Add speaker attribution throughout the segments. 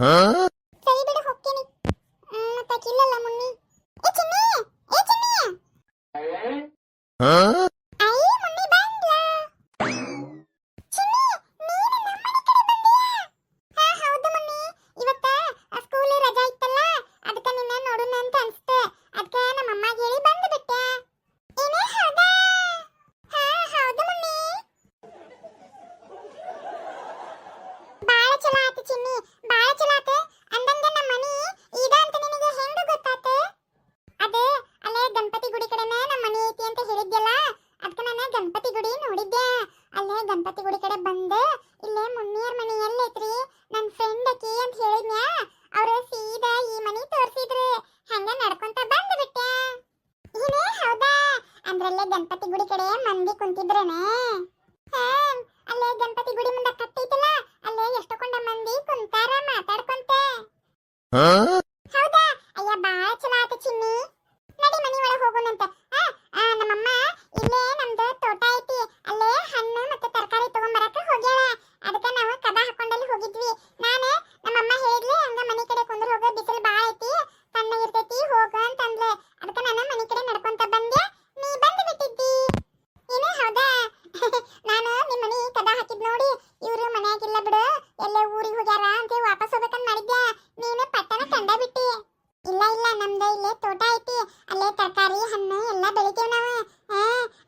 Speaker 1: ಸರಿ ಬಿಡು ಹೋಗ್ತೀನಿ. ಹ್ಮ್, ಮತ್ತೆ ಆಕಿಲ್ಲಲ್ಲ ಮುನ್ನಿ ಏ ಚಿನ್ನಿ ಏ ಚಿನ್ನಿ ಐ ಮುನ್ನಿ ಬಂದ್ಲಾ ಚಿನ್ನಿ ನೀನು ನಮ್ಮನೆ ಕಡೆ ಬಂದಿಯಾ ಹಾ ಹೌದು ಮುನ್ನಿ ಇವತ್ತ ಸ್ಕೂಲ್ ರಜಾ ಇತ್ತಲ್ಲ ಅದಕ್ಕ ನಿನ್ನ ನೋಡೋಣ ಅಂತ ಅನ್ಸ್ತೆ ಅದಕ್ಕ ನಮ್ಮ ಅಮ್ಮಗೆ ಹೇಳಿ ಬಂದು ಬಿಟ್ಟೆ ಏನೇ ಹೌದಾ ಹಾ ಹೌದು ಮುನ್ನಿ ಬಾಳ ಚಲೋ ಆತು ಚಿನ್ನಿ ಬಾಳ ಚಲೋ ಆತು ಅಂದಂಗ ನಮ್ಮ ಮನಿ ಇದ ಅಂತ ನಿನಗೆ ಹೆಂಗ ಗೊತ್ತಾತು ಅದೇ ಅಲ್ಲೇ ಗಣಪತಿ ಗುಡಿ ಕಡೆನೇ ನಮ್ಮ ಮನಿ ಐತಿ ಅಂತ ಹೇಳಿದ್ಯಲ್ಲ ಅದಕ್ಕೆ ನಾನು ಗಣಪತಿ ಗುಡಿ ನೋಡಿದ್ದೆ ಅಲ್ಲೇ ಗಣಪತಿ ಗುಡಿ ಕಡೆ ಬಂದೆ. ಇಲ್ಲೇ ಮುನ್ನಿಯರ್ ಮನಿ ಎಲ್ಲೈತ್ರಿ ನನ್ನ ಫ್ರೆಂಡ್ ಅಕಿ ಅಂತ ಹೇಳಿದ್ನ್ಯಾ? ಅವರು ಸೀದಾ ಈ ಮನೆ ತೋರಿಸಿದ್ರು. ಹಂಗ ನಡ್ಕೊಂತ ಬಂದು ಬಿಟ್ಟೆ ಏನೇ ಹೌದಾ? ಅಂದ್ರಲ್ಲೇ ಗಣಪತಿ ಗುಡಿ ಕಡೆ ಮಂದಿ ಕುಂತಿದ್ರೇನೆ. ಅಲ್ಲೇ ಗಣಪತಿ ಗುಡಿ ಮುಂದೆ ಕಟ್ಟೈತಲ್ಲ ಅಲ್ಲೇ ಎಷ್ಟೊಕೊಂಡ ಮಂದಿ ಕುಂತಾರ ಮಾತಾಡ್ಕೊಂತ. ಹೌದಾ? ಅಯ್ಯ ಬಾಳ ಚಲೋ ಆತ ಚಿನ್ನಿ. ನಡಿ ಮನಿ ಒಳಗೆ ಹೋಗೋಣಂತ. ನಮ್ಮಮ್ಮ ಇಲ್ಲೇ ನಮ್ದು ತೋಟ ಐತಿ ಅಲ್ಲೇ ಹಣ್ಣು ಮತ್ತೆ ತರಕಾರಿ ತಗೊಂಬರಕ ಹೋಗ್ಯಾಳ. ಅದಕ್ಕೆ ನಾವು ಕದ ಹಾಕೊಂಡಲ್ಲಿ ಹೋಗಿದ್ವಿ. ನಾನು ನಮ್ಮ ಅಮ್ಮ ಹೇಳಿ ಹಂಗ ಮನೆ ಕಡೆ ಕುಂದ್ರ ಹೋಗೋ ಬಿಸಿಲು ಬಾಳ ಐತಿ ತಣ್ಣಗಿರ್ತೈತಿ ಹೋಗ ಅಂತ ಅಂದ್ಲೆ ಅದಕ್ಕೆ ನಾನು ಮನೆ ಕಡೆ ನಡ್ಕೊಂತ ಬಂದೆ. ನೀ ಬಂದು ಬಿಟ್ಟಿದ್ದಿ. ಏನೇ ಹೌದಾ? ನಾನು ನಿಮ್ಮ ಮನೆ ಕದ ಹಾಕಿದ್ ನೋಡಿ, ಇವ್ರು ಮನ್ಯಾಗಿಲ್ಲ ಬಿಡು, ಎಲ್ಲೇ ಊರಿಗೆ ಹೋಗ್ಯಾರ ಅಂತ ವಾಪಸ್ ಹೋಗ್ಬೇಕಂತ ಮಾಡಿದ್ದೆ ನೀನು ಪಟ್ಟಣ ಕಂಡ ಬಿಟ್ಟಿ. ಇಲ್ಲ ಇಲ್ಲ, ನಮ್ದು ಇಲ್ಲೇ ತೋಟ ಐತಿ. ಅಲ್ಲೇ ತರಕಾರಿ, ಹಣ್ಣು ಎಲ್ಲ ಬೆಳಿತೀವಿ ನಾವು. ಹಾ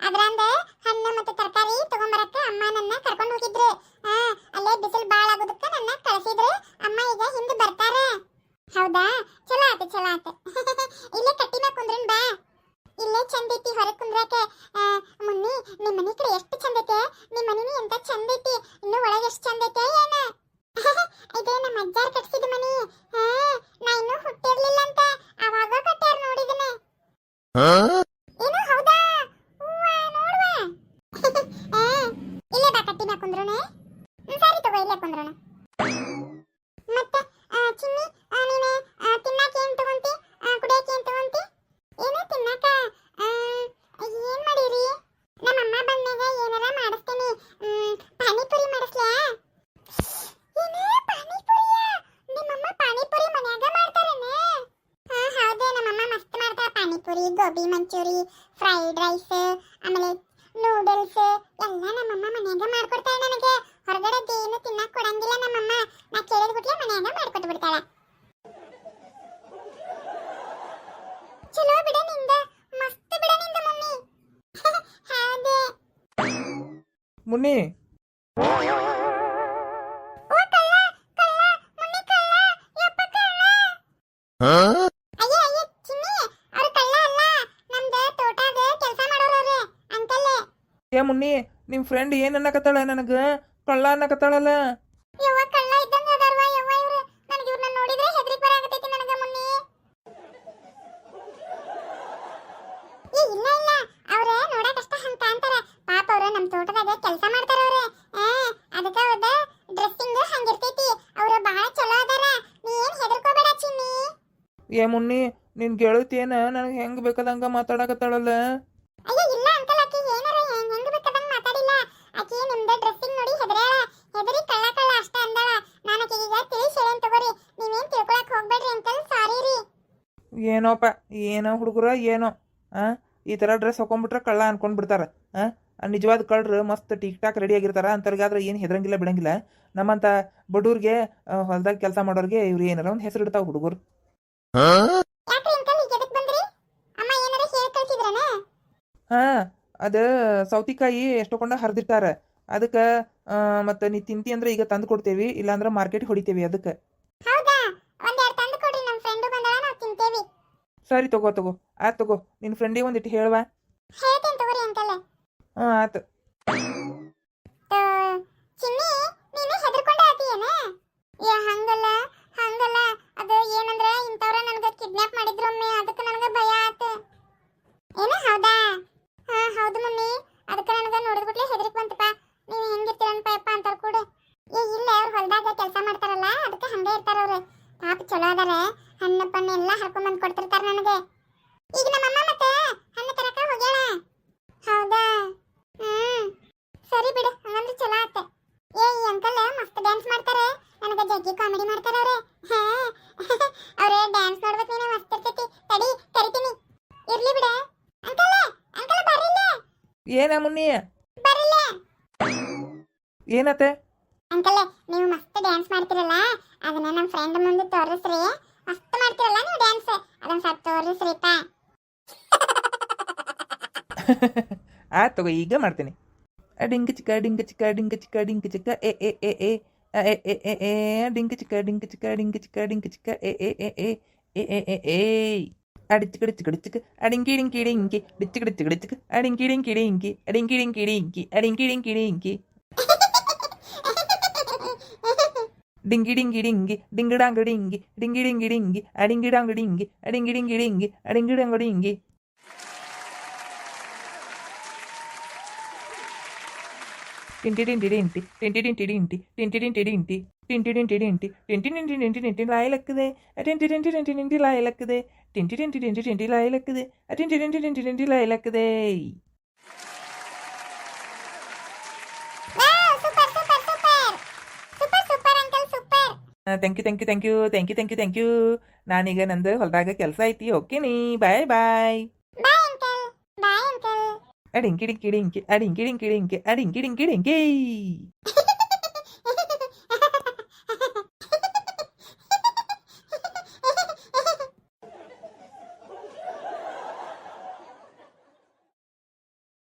Speaker 1: ಅದ್ರಂದ ಹಣ್ಣು ಮತ್ತೆ ತರಕಾರಿ ತಗೊಂಬರಕ್ಕ ಅಮ್ಮ ನನ್ನ ಕರ್ಕೊಂಡು ಹೋಗಿದ್ರು. ಹಾ, ಅಲ್ಲೇ ಬಿಸಿಲು ಬಾಳ ಆಗೋದಕ್ಕ ನನ್ನ ಕಳ್ಸಿದ್ರು. ಅಮ್ಮ ಈಗ ಹಿಂದೆ ಬರ್ತಾರೆ. ಹೌದಾ? ಚಲೋ ಆತು ಚಲೋ ಆತು. ಇಲ್ಲೇ ಕಟ್ಟಿ ಮ್ಯಾಗ ಕುಂದ್ರನ್ ಬಾ. ಇಲ್ಲೇ ಚಂದ ಐತಿ ಹೊರಗೆ ಕುಂದ್ರಾಕೆ ಮುನ್ನಿ ನಿಮ್ಮ ಮನಿ ಕಡೆ ಎಷ್ಟು ಚಂದ ಐತೆ? ನಿಮ್ಮ ಮನಿನಿ ಎಂತ ಚಂದ ಐತಿ? ಇನ್ನು ಒಳಗೆ ಎಷ್ಟು ಚಂದ ಐತೆ ಏನ? ಇದು ನಮ್ಮ ಅಜ್ಜಾರ್ ಕಟ್ಸಿದ ಮನಿ. ಹಾ, ನಾ ಇನ್ನೂ ಹುಟ್ಟಿರ್ಲಿಲ್ಲ ಅಂತ. ಅವಾಗ ಕಟ್ಟ್ಯಾರ ನೋಡಿದನೆ ಏನು ಹೌದಾ ಹೂವಾ ನೋಡುವ ಆ, ಇಲ್ಲೇ ಬಾ ಕಟ್ಟಿ ಮ್ಯಾಗ ಕುಂದ್ರೋಣ ಸರಿ ತಗೋ ಇಲ್ಲೇ ಕುಂದ್ರೋಣ ಮತ್ತೆ ಚಿನ್ನಿ ನೀನು ತಿನ್ನಾಕ ಏನ್ ತಗೊಂತಿ? ಆ, ಕುಡಿಯಾಕ ಏನ್ ತಗೊಂತಿ? ಏನು ತಿನ್ನಾಕ ಏನ್ ಮಾಡೀರಿ? ನಮ್ಮ ಅಮ್ಮ ಬಂದ್ಮ್ಯಾಗ ಏನಾರ ಮಾಡಿಸ್ತೀನಿ. ಪಾನಿಪುರಿ ಮಾಡಿಸ್ಲಾ? ಏನು ಪಾನಿಪುರಿಯ? ನಿಮ್ಮಮ್ಮ ಪಾನಿಪುರಿ ಮನ್ಯಾಗ ಮಾಡ್ತಾರೇನೆ? ಹಾ ಹೌದು ನಮ್ಮಮ್ಮ ಮಸ್ತ್ ಮಾಡ್ತಾರ ಪಾನಿಪುರಿ ಗೋಬಿ ಮಂಚೂರಿ ಫ್ರೈಡ್ ರೈಸ್ ಆಮೇಲೆ ನೂಡಲ್ಸ್ ಎಲ್ಲ ನಮ್ಮಮ್ಮ ಮನ್ಯಾಗ ಮಾಡ್ಕೊಡ್ತಾಳೆ ನನಗೆ. ಹೊರಗಡೆ ಏನು ತಿನ್ನಕ್ ಕೊಡಂಗಿಲ್ಲ ನಮ್ಮಮ್ಮ. ನಾ ಕೇಳಿದ ಬಿಟ್ಲೆ ಮನ್ಯಾಗ ಮಾಡ್ಕೊಟ್ಟು ಬಿಡ್ತಾಳೆ. ಚಲೋ ಬಿಡ ನಿಂದ. ಮಸ್ತ್ ಬಿಡ ನಿಂದ ಮಮ್ಮಿ. ಹೌದು.
Speaker 2: ಮುನ್ನಿ.
Speaker 1: ಓ ಕಳ್ಳ ಕಳ್ಳ ಮುನ್ನಿ ಕಳ್ಳ ಯಪ್ಪ ಕಳ್ಳ ಅಯ್ಯ ಅಯ್ಯ ಚಿನ್ನಿ ಅವ್ರು ಕಳ್ಳ ಅಲ್ಲ ನಮ್ದ ತೋಟದ ಕೆಲಸ ಮಾಡೋರವ್ರೆ ಅಂಕಲ್
Speaker 2: ಮುನ್ನಿ ನಿಮ್ಮ ಫ್ರೆಂಡ್ ಏನು ಅನ್ನಕತ್ತಾಳ ನನಗೆ? ಕಳ್ಳ ಅನ್ನಕತ್ತಾಳಲ್ಲ?
Speaker 1: ಯವ್ವ ಕಳ್ಳ ಇದ್ದಂಗ ಅದಾರ್ವ. ಯವ್ವ ಇವ್ರು ನನಗೆ ಇವ್ರನ್ನ ನೋಡಿದ್ರೆ ಹೆದರಿಕೆ ಬರಾಕತೈತಿ ನನಗೆ ಮುನ್ನಿ ಏ ಇಲ್ಲ ಇಲ್ಲ. ಅವ್ರ ನೋಡಕಷ್ಟ ಹಂಗ ಕಾಣ್ತಾರ ಪಾಪ ಅವ್ರ ನಮ್ ತೋಟದಾಗ ಕೆಲಸ ಮಾಡ್ತಾರ ಅವ್ರ. ಆ ಅದಕ್ಕ ಅವ್ರದ ಡ್ರೆಸ್ಸಿಂಗ್ ಹಂಗಿರ್ತೈತಿ. ಅವ್ರ ಬಹಳ ಚಲೋ ಅದಾರ. ನೀ ಏನ್ ಹೆದರ್ಕೋಬೇಡ ಚಿನ್ನಿ.
Speaker 2: ಏ ಮುನ್ನಿ ನಿನ್ ಗೆಳತಿಯೇನ ನನಗೆ ಹೆಂಗ್ ಬೇಕಾದಂಗ ಮಾತಾಡಕತ್ತಾಳಲ್ಲ
Speaker 1: ಅಯ್ಯ ಇಲ್ಲ ಅಂಕಲ್ ಆಕಿ ಏನಾರ ಹೆಂಗ್ ಹೆಂಗ್ ಬೇಕಾದಂಗ್ ಮಾತಾಡಿಲ್ಲ ಆಕಿ ನಿಮ್ದ ಡ್ರೆಸ್ಸಿಂಗ್ ನೋಡಿ ಹೆದರ್ಯಾಳ ಹೆದರಿ ಕಳ್ಳ ಕಳ್ಳ ಅಷ್ಟ ಅಂದಾಳ ನಾನು ಆಕಿಗೆ ತಿಳಿಸಿ ಹೇಳೇನ್ ತಗೋರಿ ನೀವೇನ್ ತಿಳ್ಕೊಳಕ್ ಹೋಗ್ಬೇಡ್ರಿ ಅಂಕಲ್ ಸಾರಿ ರೀ
Speaker 2: ಏನೋಪ್ಪ ಏನೋ ಹುಡುಗರ ಏನೋ ಆ ಈ ಥರ ಡ್ರೆಸ್ ಹಾಕೊಂಡ್ಬಿಟ್ರೆ ಕಳ್ಳ ಅನ್ಕೊಂಡು ಬಿಡ್ತಾರೆ. ಆ ನಿಜವಾದ ಕಳ್ಳರು ಮಸ್ತ್ ಟಿಕ್ ಟಾಕ್ ರೆಡಿ ಆಗಿರ್ತಾರ ಅಂತವ್ರಿಗಾದ್ರೆ ಏನು ಹೆದರಂಗಿಲ್ಲ ಬಿಡಂಗಿಲ್ಲ. ನಮ್ಮಂಥ ಬಡವ್ರಿಗೆ ಹೊಲದಾಗ ಕೆಲಸ ಮಾಡೋರಿಗೆ ಇವ್ರು ಏನಾರ ಒಂದು ಹೆಸರು ಇಡ್ತಾವೆ ಹುಡುಗರು.
Speaker 1: ಹಾಂ?
Speaker 2: ಹಾ ಅದು ಸೌತಿಕಾಯಿ ಎಷ್ಟೊಕೊಂಡ ಹರಿದಿಟ್ಟಾರ. ಅದಕ್ಕೆ ಮತ್ತು ನೀ ತಿಂತಿ ಅಂದ್ರೆ ಈಗ ತಂದು ಕೊಡ್ತೇವೆ ಇಲ್ಲಾಂದ್ರೆ ಮಾರ್ಕೆಟ್ ಹೊಡಿತೇವೆ ಅದಕ್ಕೆ
Speaker 1: ಹೌದಾ ಒಂದೆರಡು ತಂದು ಕೊಡ್ರಿ ನಮ್ಮ ಫ್ರೆಂಡು ಬಂದಾಳ ನಾವು ತಿಂತೇವಿ
Speaker 2: ಸರಿ ತಗೋ ತಗೋ. ತಗೋ. ನಿನ್ನ ಫ್ರೆಂಡಿಗೆ ಒಂದಿಟ್ಟು ಹೇಳುವ?
Speaker 1: ಹೇಳ್ತೇನೆ ತಗೋರಿ ಅಂಕಲ್.
Speaker 2: ಹಾಂ ಆಯ್ತು
Speaker 1: ಚಿನ್ನಿ ನೀನು ಹೆದರ್ಕೊಂಡ ಆತೀಯೇನ? ಏ ಹಂಗಲ್ಲ ಹಂಗಲ್ಲ. ಅದು ಏನಂದ್ರೆ ಇಂಥವ್ರ ನನಗೆ ಕಿಡ್ನಾಪ್ ಮಾಡಿದ್ರೊಮ್ಮೆ ಅದಕ್ಕೆ ನನಗೆ ಭಯ ಆತು. ಏನು ಹೌದಾ? ಹಾ ಹೌದು ಮಮ್ಮಿ. ಅದಕ್ಕೆ ನನಗೆ ನೋಡಿದ್ಬಿಟ್ಲೆ ಹೆದರಿಕೆ ಬಂತಪ್ಪ. ನೀವು ಹೆಂಗಿರ್ತೀರನ್ಪ ಯಪ್ಪ ಅಂತಾರ ಕೂಡ. ಏ ಇಲ್ಲ ಅವ್ರು ಹೊಲದಾಗ ಕೆಲಸ ಮಾಡ್ತಾರಲ್ಲ ಅದಕ್ಕೆ ಹಂಗೆ ಇರ್ತಾರ ಅವ್ರು. ಪಾಪ ಚಲೋ ಅದಾರ. ಹಣ್ಣು ಎಲ್ಲ ಹರ್ಕೊಂಡ್ ಬಂದು ಕೊಡ್ತಿರ್ತಾರೆ ನನಗೆ. ಈಗ ನಮ್ಮಮ್ಮ ಮತ್ತೆ ಹಣ್ಣು ತರಕ ಹೋಗ್ಯಾಳ. ಹೌದಾ? ಹ್ಮ್. ಸರಿ ಬಿಡು ಹಂಗಂದ್ರೆ ಚಲೋ ಆತ. ಏ ಅಂಕಲ್ ಮಸ್ತ್ ಡ್ಯಾನ್ಸ್ ಮಾಡ್ತಾರೆ. ನನಗೆ ಜಗ್ಗಿ ಕಾಮಿಡಿ ಮಾಡ್ತಾರೆ ಅವ್ರೆ. ಹಾ ಅವ್ರೆ ಡ್ಯಾನ್ಸ್ ನೋಡ್ಬೇಕು ನೀನು ಮಸ್ತ್ ಇರ್ತೈತಿ. ತಡಿ ಕರಿತೀನಿ ಇರ್ಲಿ ಬಿಡ. ಅಂಕಲ್ ಅಂಕಲ್ ಬರಲಿಲ್ಲ
Speaker 2: ಏನ ಮುನ್ನಿ?
Speaker 1: ಬರಲಿಲ್ಲ
Speaker 2: ಏನತ್ತೆ?
Speaker 1: ಅಂಕಲ್ ನೀವು ಮಸ್ತ್ ಡ್ಯಾನ್ಸ್ ಮಾಡ್ತಿರಲ್ಲ ಅದನ್ನ ನಮ್ಮ ಫ್ರೆಂಡ್ ಮುಂದೆ ತೋರಿಸ್ರಿ. ಮಸ್ತ್ ಮಾಡ್ತಿರಲ್ಲ ನೀವು ಡ್ಯಾನ್ಸ್ ಅದನ್ನ ಸ್ವಲ್ಪ ತೋರಿಸ್ರಿಪ್ಪ
Speaker 2: ಆ ತಗೋ ಈಗ ಮಾಡ್ತೀನಿ ಡಿಂಕ ಚಿಕ್ಕ ಡಿಂಕ ಚಿಕ್ಕ ಡಿಂಕ ಚಿಕ್ಕ ಡಿಂಕ ಚಿಕ್ಕ ಎ ಎ ಎ ಎ ಅ, ಎ ಎ ಎ ಎ ಡಿಂಕ ಚಿಕ್ಕ ಡಿಂಕ ಚಿಕ್ಕ ಡಿಂಕ ಚಿಕ್ಕ ಡಿಂಕ ಚಿಕ್ಕ ಎ ಎ ಎ ಎ ಎ ಎ ಎ ಎ ಅಡಿಚಿಕ ಡಿಚಿಕ ಡಿಚಿಕ ಅಡಿಂಕಿ ಡಿಂಕಿ ಡಿಂಕಿ ಡಿಚಿಕ ಡಿಚಿಕ ಡಿಚಿಕ ಅಡಿಂಕಿ ಡಿಂಕಿ ಡಿಂಕಿ ಅಡಿಂಕಿ டிங்கி டிங்கி டிங்கி டிங்கிடாங்கு டிங்கி டிங்கி டிங்கி டிங்கி அடிங்கிடாங்கு டிங்கி அடிங்கி டிங்கி டிங்கி அடிங்கிடாங்கு டிங்கி டிண்டிடின்டிடின்டி டிண்டிடின்டிடின்டி டிண்டிடின்டிடின்டி டிண்டிடின்டிடின்டி டிண்டிடின்டிடின்டி லாயிலக்குது டிண்டிடின்டிடின்டி
Speaker 1: லாயிலக்குது டிண்டிடின்டிடின்டி டிண்டி லாயிலக்குது டிண்டிடின்டிடின்டி டிண்டி லாயிலக்குதே
Speaker 2: thank you thank you thank you thank you thank you thank you ನಾನೀಗ ನಂದು ಹೊಲದಾಗ ಕೆಲಸ ಐತಿ ಓಕೆನಿ ಬಾಯ್ ಬಾಯ್
Speaker 1: ಬಾಯ್ ಅಡಿಂಗ್ ಕಿಡಿ ಕಿಡಿ
Speaker 2: ಅಡಿಂಕಿ ಡಿಂಕಿ ಡಿಂಕಿ ಅಡಿಂಕಿ ಡಿಂಕಿ ಡಿಂಕಿ ಅಡಿಂಕಿ ಡಿಂಕಿ ಡಿಂಕಿ.